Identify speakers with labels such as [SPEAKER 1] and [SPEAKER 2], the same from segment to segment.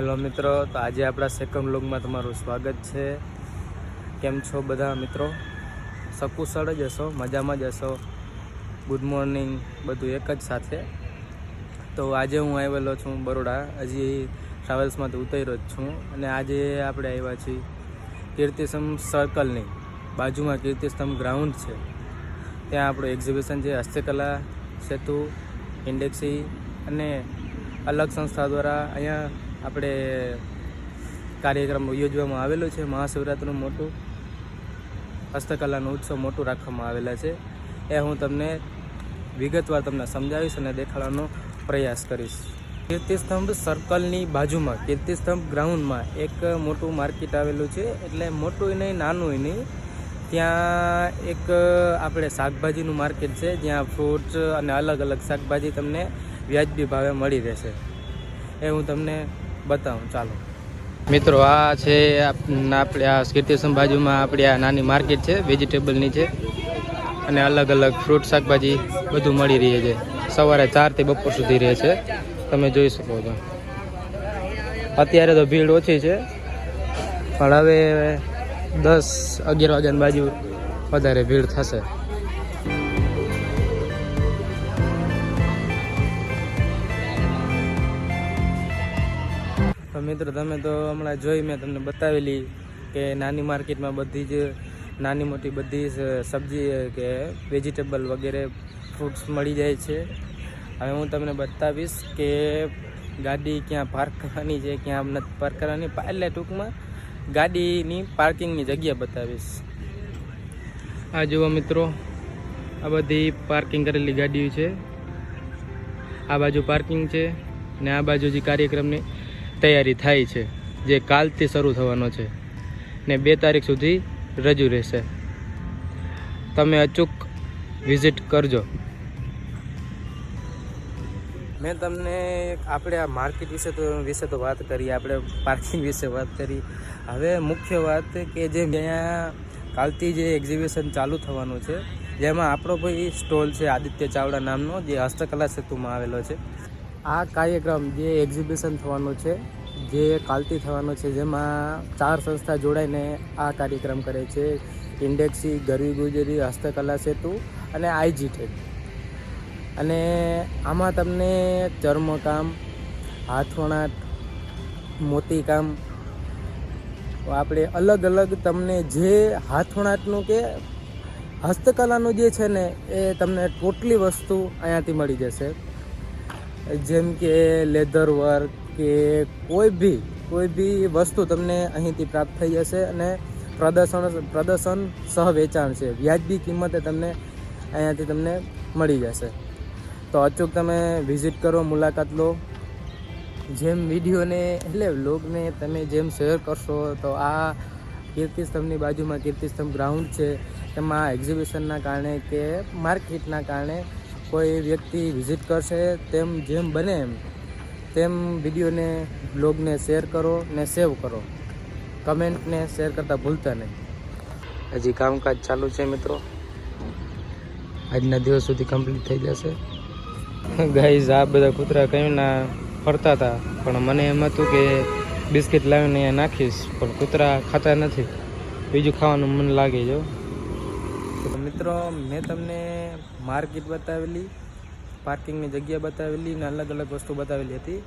[SPEAKER 1] Hello મિત્રો, તો આજે આપણા સેકન્ડ વ્લોગમાં તમારું સ્વાગત છે. કેમ છો બધા મિત્રો? સકુશળ જ હશો, મજામાં જ હશો? ગુડ મોર્નિંગ બધું એક જ સાથે. તો આજે હું આવેલો છું બરોડા. હજી ટ્રાવેલ્સમાંથી ઉતર્યો જ છું અને આજે આપણે આવ્યા છીએ કીર્તિસ્તંભ સર્કલની બાજુમાં કીર્તિસ્તંભ ગ્રાઉન્ડ છે. ત્યાં આપણું એક્ઝિબિશન છે, હસ્તકલા, સેતુ ઇન્ડેક્સી અને અલગ સંસ્થા દ્વારા અહીંયા આપણે કાર્યક્રમ યોજવામાં આવેલો છે. મહાશિવરાત્રિનું મોટું હસ્તકલાનો ઉત્સવ મોટું રાખવામાં આવેલા છે. એ હું તમને વિગતવાર તમને સમજાવીશ અને દેખાડવાનો પ્રયાસ કરીશ. કીર્તિસ્તંભ સર્કલની બાજુમાં, કીર્તિસ્તંભ ગ્રાઉન્ડમાં એક મોટું માર્કેટ આવેલું છે. એટલે મોટું નહીં, નાનું નહીં. ત્યાં એક આપણે શાકભાજીનું માર્કેટ છે. જ્યાં ફ્રૂટ અને અલગ અલગ શાકભાજી તમને વ્યાજબી ભાવે મળી રહેશે. એ હું તમને બતાવું, ચાલો. મિત્રો, આ છે આપ- આપણે, આ કીર્તિસ્તંભ બાજુમાં આપણી આ નાની માર્કેટ છે, વેજીટેબલની છે. અને અલગ અલગ ફ્રૂટ, શાકભાજી બધું મળી રહે છે. સવારે ચારથી બપોર સુધી રહે છે. તમે જોઈ શકો છો. અત્યારે તો ભીડ ઓછી છે. પણ હવે દસ, અગિયાર વાગ્યાની બાજુ વધારે ભીડ થશે. મિત્રો, તમે તો હમણાં જોઈ મેં તમને બતાવેલી કે નાની માર્કેટમાં બધી જ, નાની મોટી બધી જ સબ્જી કે વેજીટેબલ વગેરે ફ્રૂટ્સ મળી જાય છે. હવે હું તમને બતાવીશ કે ગાડી ક્યાં પાર્ક કરવાની છે, ક્યાં નથી પાર્ક કરવાની. એટલે ટૂંકમાં ગાડીની પાર્કિંગની જગ્યા બતાવીશ. આ જુઓ મિત્રો, આ બધી પાર્કિંગ કરેલી ગાડીઓ છે. આ બાજુ પાર્કિંગ છે ને આ બાજુ જે કાર્યક્રમની તૈયારી થાય છે, જે કાલથી શરૂ થવાનો છે ને બે તારીખ સુધી રજૂ રહેશે. તમે અચૂક વિઝિટ કરજો. મેં તમને આપણે આ માર્કેટ વિશે તો વિશે તો વાત કરી, આપણે પાર્કિંગ વિશે વાત કરી. હવે મુખ્ય વાત કે જે અહીંયા કાલથી જે એક્ઝિબિશન ચાલુ થવાનું છે, જેમાં આપણો ભાઈ સ્ટોલ છે, આદિત્ય ચાવડા નામનો, જે હસ્તકલા સેતુમાં આવેલો છે. આ કાર્યક્રમ જે એક્ઝિબિશન થવાનો છે, જે કાલથી થવાનો છે, જેમાં ચાર સંસ્થા જોડાઈને આ કાર્યક્રમ કરે છે. ઇન્ડેક્સી ગરવી ગુજરી, હસ્તકલા સેતુ અને આઈજી ટેક. અને આમાં તમને ચર્મકામ, હાથવણાટ, મોતીકામ, આપણે અલગ અલગ તમને જે હાથવણાટનું કે હસ્તકલાનું જે છે ને, એ તમને ટોટલી વસ્તુ અહીંયાથી મળી જશે. જેમ કે લેધર વર્ક કે કોઈ બી કોઈ બી વસ્તુ તમને અહીંથી પ્રાપ્ત થઈ જશે અને પ્રદર્શન પ્રદર્શન સહ વેચાણ છે. વ્યાજબી કિંમતે તમને અહીંયાથી તમને મળી જશે. તો અચૂક તમે વિઝિટ કરો, મુલાકાત લો. જેમ વિડીયોને, એટલે વ્લોગને તમે જેમ શેર કરશો, તો આ કીર્તિસ્તંભની બાજુમાં કીર્તિસ્તંભ ગ્રાઉન્ડ છે. એમાં એક્ઝિબિશનના કારણે કે માર્કેટના કારણે કોઈ વ્યક્તિ વિઝિટ કરશે, તેમ જેમ બને એમ, તેમ વિડીયોને બ્લોગને શેર કરો ને સેવ કરો. કમેન્ટને શેર કરતાં ભૂલતા નહીં. હજી કામકાજ ચાલુ છે મિત્રો. આજના દિવસ સુધી કમ્પ્લીટ થઈ જશે. ગાઈઝ આ બધા કૂતરા કયું ના ફરતા હતા, પણ મને એમ હતું કે બિસ્કિટ લાવીને નાખીશ, પણ કૂતરા ખાતા નથી. બીજું ખાવાનું મન લાગે જો મિત્રો, મેં તમને માર્કેટ બતાવેલી, પાર્કિંગની જગ્યા બતાવેલી ને અલગ અલગ વસ્તુ બતાવેલી હતી.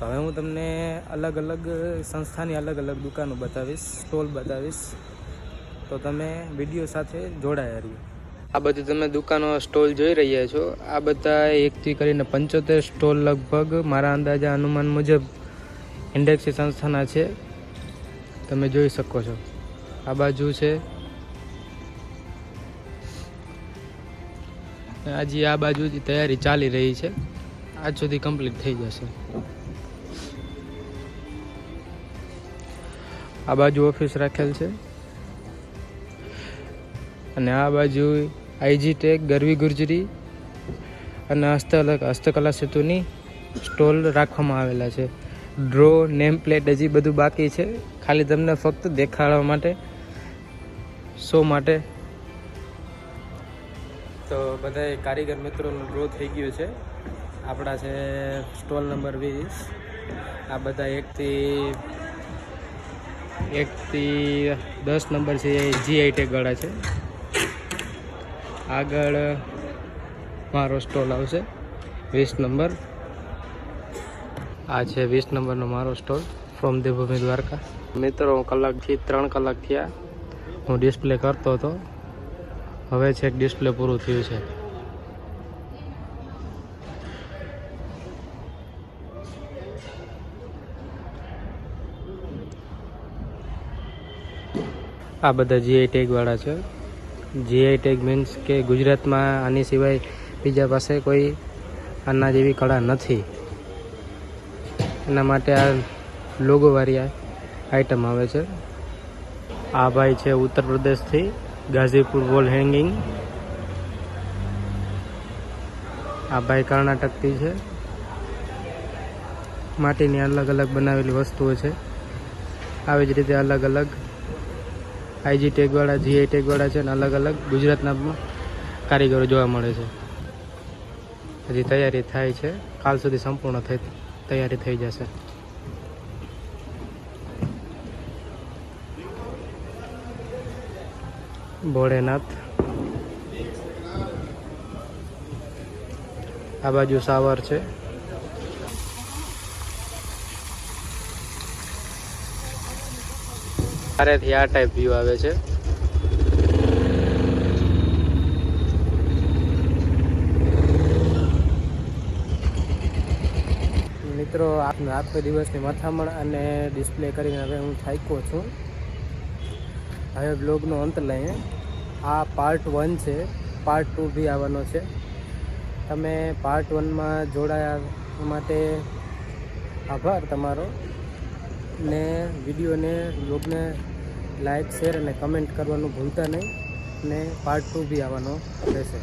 [SPEAKER 1] તો હવે હું તમને અલગ અલગ સંસ્થાની અલગ અલગ દુકાનો બતાવીશ, સ્ટોલ બતાવીશ. તો તમે વીડિયો સાથે જોડાયા રહ્યો આ બધી તમે દુકાનો, સ્ટોલ જોઈ રહ્યા છો. આ બધા એકથી કરીને પંચોતેર સ્ટોલ લગભગ મારા અંદાજા અનુમાન મુજબ ઇન્ડેક્સી સંસ્થાના છે. તમે જોઈ શકો છો. આ બાજુ છે હજી આ બાજુ તૈયારી ચાલી રહી છે, આજ સુધી કમ્પ્લીટ થઈ જશે. આ બાજુ ઓફિસ રાખેલ છે. અને આ બાજુ આઈજી ટેક ગરવી ગુર્જરી અને હસ્તકલા હસ્તકલા સેતુની સ્ટોલ રાખવામાં આવેલા છે. ડ્રો નેમ પ્લેટ હજી બધું બાકી છે. ખાલી તમને ફક્ત દેખાડવા માટે શો માટે તો બધાય કારીગર મિત્રોનો ડ્રો થઈ ગયો છે. આપણા છે સ્ટોલ નંબર વીસ. આ બધા એકથી એકથી દસ નંબર છે એ જીઆઈ ટેગ ગળા છે. આગળ મારો સ્ટોલ આવશે. વીસ નંબર આ છે વીસ નંબરનો મારો સ્ટોલ ફ્રોમ દેવભૂમિ દ્વારકા. મિત્રો કલાકથી ત્રણ કલાક થયા. હું ડિસ્પ્લે કરતો હતો. હવે છેક ડિસ્પ્લે પૂરું થયું છે. આ બધા જીઆઈ ટેગ વાળા છે. જીઆઈ ટેગ મીન્સ કે ગુજરાતમાં આની સિવાય બીજા પાસે કોઈ આના જેવી કળા નથી. એના માટે આ લોગોવાળી આઈટમ આવે છે. આ ભાઈ છે ઉત્તર પ્રદેશથી ગાઝીપુર વોલ હેંગિંગ આ ભાઈ કર્ણાટકથી છે. માટીની અલગ અલગ બનાવેલી વસ્તુઓ છે. આવી જ રીતે અલગ અલગ આઈજી ટેગવાળા જીઆઈ ટેગવાળા છે અને અલગ અલગ ગુજરાતના કારીગરો જોવા મળે છે. હજી તૈયારી થાય છે. કાલ સુધી સંપૂર્ણ થઈ તૈયારી થઈ જશે. ભોળેનાથ. આ બાજુ સાવર છે. મારેથી આ ટાઈપ વ્યૂ આવે છે. મિત્રો આપનો આખો દિવસની મથામણ અને ડિસ્પ્લે કરીને હવે હું થાક્યો છું. હવે બ્લોગનો અંત લઈએ. આ પાર્ટ વન છે. પાર્ટ ટુ બી આવવાનો છે. તમે પાર્ટ વનમાં જોડાયા માટે આભાર તમારો. ને વિડીયોને બ્લોગને લાઈક શેર અને કમેન્ટ કરવાનું ભૂલતા નહીં. ને પાર્ટ ટુ બી આવવાનો રહેશે.